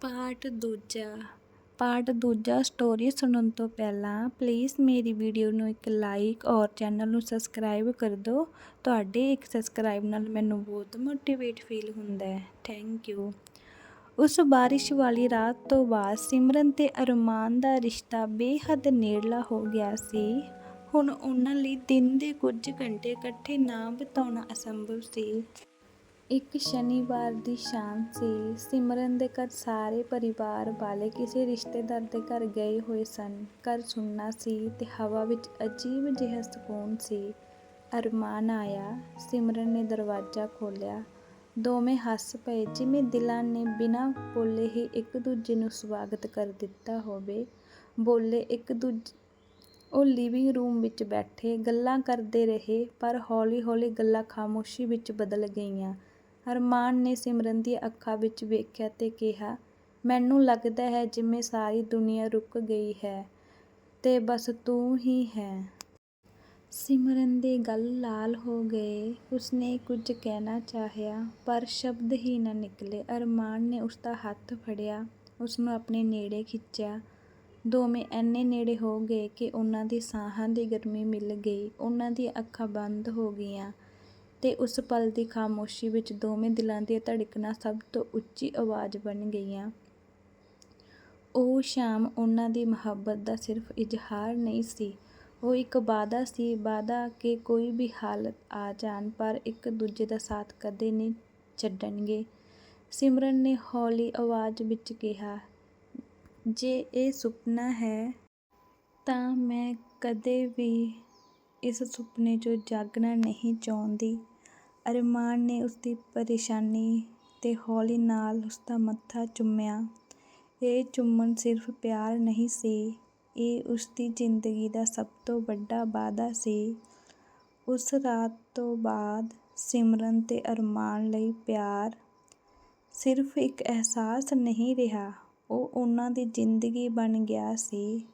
Part ਦੂਜਾ। Part ਦੂਜਾ story ਸੁਣਨ ਤੋਂ ਪਹਿਲਾਂ ਪਲੀਜ਼ ਮੇਰੀ ਵੀਡੀਓ ਨੂੰ ਇੱਕ ਲਾਈਕ ਔਰ ਚੈਨਲ ਨੂੰ ਸਬਸਕ੍ਰਾਈਬ ਕਰ ਦਿਓ। ਤੁਹਾਡੇ ਇੱਕ ਸਬਸਕ੍ਰਾਈਬ ਨਾਲ ਮੈਨੂੰ ਬਹੁਤ ਮੋਟੀਵੇਟ ਫੀਲ ਹੁੰਦਾ ਹੈ। ਥੈਂਕ ਯੂ ਉਸ ਬਾਰਿਸ਼ ਵਾਲੀ ਰਾਤ ਤੋਂ ਬਾਅਦ ਸਿਮਰਨ ਤੇ ਅਰਮਾਨ ਦਾ ਰਿਸ਼ਤਾ ਬੇਹੱਦ ਨੇੜਲਾ ਹੋ ਗਿਆ ਸੀ। ਹੁਣ ਉਹਨਾਂ ਲਈ ਦਿਨ ਦੇ ਕੁਝ ਘੰਟੇ ਇਕੱਠੇ ਨਾ ਬਿਤਾਉਣਾ ਅਸੰਭਵ ਸੀ। ਇੱਕ ਸ਼ਨੀਵਾਰ ਦੀ ਸ਼ਾਮ ਸੀ। ਸਿਮਰਨ ਦੇ ਘਰ ਸਾਰੇ ਪਰਿਵਾਰ ਵਾਲੇ ਕਿਸੇ ਰਿਸ਼ਤੇਦਾਰ ਦੇ ਘਰ ਗਏ ਹੋਏ ਸਨ। ਘਰ ਸੁਣਨਾ ਸੀ ਤੇ ਹਵਾ ਵਿੱਚ ਅਜੀਬ ਜਿਹਾ ਸਕੂਨ ਸੀ। ਅਰਮਾਨ ਆਇਆ। ਸਿਮਰਨ ਨੇ ਦਰਵਾਜ਼ਾ ਖੋਲ੍ਹਿਆ। ਦੋਵੇਂ ਹੱਸ ਪਏ। ਜਿਵੇਂ ਦਿਲਾਂ ਨੇ ਬਿਨਾਂ ਬੋਲੇ ਹੀ ਇੱਕ ਦੂਜੇ ਨੂੰ ਸਵਾਗਤ ਕਰ ਦਿੱਤਾ ਹੋਵੇ। ਬੋਲੇ ਇੱਕ ਦੂਜੇ, ਉਹ ਲਿਵਿੰਗ ਰੂਮ ਵਿੱਚ ਬੈਠੇ, ਗੱਲਾਂ ਕਰਦੇ ਰਹੇ, ਪਰ ਹੌਲੀ-ਹੌਲੀ ਗੱਲਾਂ ਖਾਮੋਸ਼ੀ ਵਿੱਚ ਬਦਲ ਗਈਆਂ। ਅਰਮਾਨ ਨੇ ਸਿਮਰਨ ਦੀਆਂ ਅੱਖਾਂ ਵਿੱਚ ਵੇਖਿਆ ਤੇ ਕਿਹਾ, ਮੈਨੂੰ ਲੱਗਦਾ ਹੈ ਜਿਵੇਂ ਸਾਰੀ ਦੁਨੀਆ ਰੁਕ ਗਈ ਹੈ ਤੇ ਬਸ ਤੂੰ ਹੀ ਹੈ। ਸਿਮਰਨ ਦੇ ਗਲ ਲਾਲ ਹੋ ਗਏ। ਉਸਨੇ ਕੁਝ ਕਹਿਣਾ ਚਾਹਿਆ, ਪਰ ਸ਼ਬਦ ਹੀ ਨਾ ਨਿਕਲੇ। ਅਰਮਾਨ ਨੇ ਉਸਦਾ ਹੱਥ ਫੜਿਆ, ਉਸਨੂੰ ਆਪਣੇ ਨੇੜੇ ਖਿੱਚਿਆ। ਦੋਵੇਂ ਐਨੇ ਨੇੜੇ ਹੋ ਗਏ ਕਿ ਉਹਨਾਂ ਦੀ ਸਾਹਾਂ ਦੀ ਗਰਮੀ ਮਿਲ ਗਈ। ਉਹਨਾਂ ਦੀਆਂ ਅੱਖਾਂ ਬੰਦ ਹੋ ਗਈਆਂ। ਤੇ ਉਸ ਪਲ ਦੀ ਖਾਮੋਸ਼ੀ ਵਿੱਚ ਦੋਵੇਂ ਦਿਲਾਂ ਦੀਆਂ ਧੜਕਣਾਂ ਸਭ ਤੋਂ ਉੱਚੀ ਆਵਾਜ਼ ਬਣ ਗਈਆਂ। ਉਹ ਸ਼ਾਮ ਉਹਨਾਂ ਦੀ ਮੁਹੱਬਤ ਦਾ ਸਿਰਫ ਇਜ਼ਹਾਰ ਨਹੀਂ ਸੀ। ਉਹ ਇੱਕ ਵਾਅਦਾ ਸੀ, ਵਾਅਦਾ ਕਿ ਕੋਈ ਵੀ ਹਾਲਤ ਆ ਜਾਣ ਪਰ ਇੱਕ ਦੂਜੇ ਦਾ ਸਾਥ ਕਦੇ ਨਹੀਂ ਛੱਡਣਗੇ। ਸਿਮਰਨ ਨੇ ਹੌਲੀ ਆਵਾਜ਼ ਵਿੱਚ ਕਿਹਾ, ਜੇ ਇਹ ਸੁਪਨਾ ਹੈ, ਤਾਂ ਮੈਂ ਕਦੇ ਵੀ ਇਸ ਸੁਪਨੇ 'ਚੋਂ ਜਾਗਣਾ ਨਹੀਂ ਚਾਹੁੰਦੀ। ਅਰਮਾਨ ਨੇ ਉਸਦੀ ਪਰੇਸ਼ਾਨੀ ਤੇ ਹੌਲੀ ਨਾਲ ਉਸਦਾ ਮੱਥਾ ਚੁੰਮਿਆ। ਇਹ ਚੁੰਮਣ ਸਿਰਫ ਪਿਆਰ ਨਹੀਂ ਸੀ, ਇਹ ਉਸਦੀ ਜ਼ਿੰਦਗੀ ਦਾ ਸਭ ਤੋਂ ਵੱਡਾ ਵਾਅਦਾ ਸੀ। ਉਸ ਰਾਤ ਤੋਂ ਬਾਅਦ ਸਿਮਰਨ ਤੇ ਅਰਮਾਨ ਲਈ ਪਿਆਰ ਸਿਰਫ ਇੱਕ ਅਹਿਸਾਸ ਨਹੀਂ ਰਿਹਾ, ਉਹ ਉਹਨਾਂ ਦੀ ਜ਼ਿੰਦਗੀ ਬਣ ਗਿਆ ਸੀ।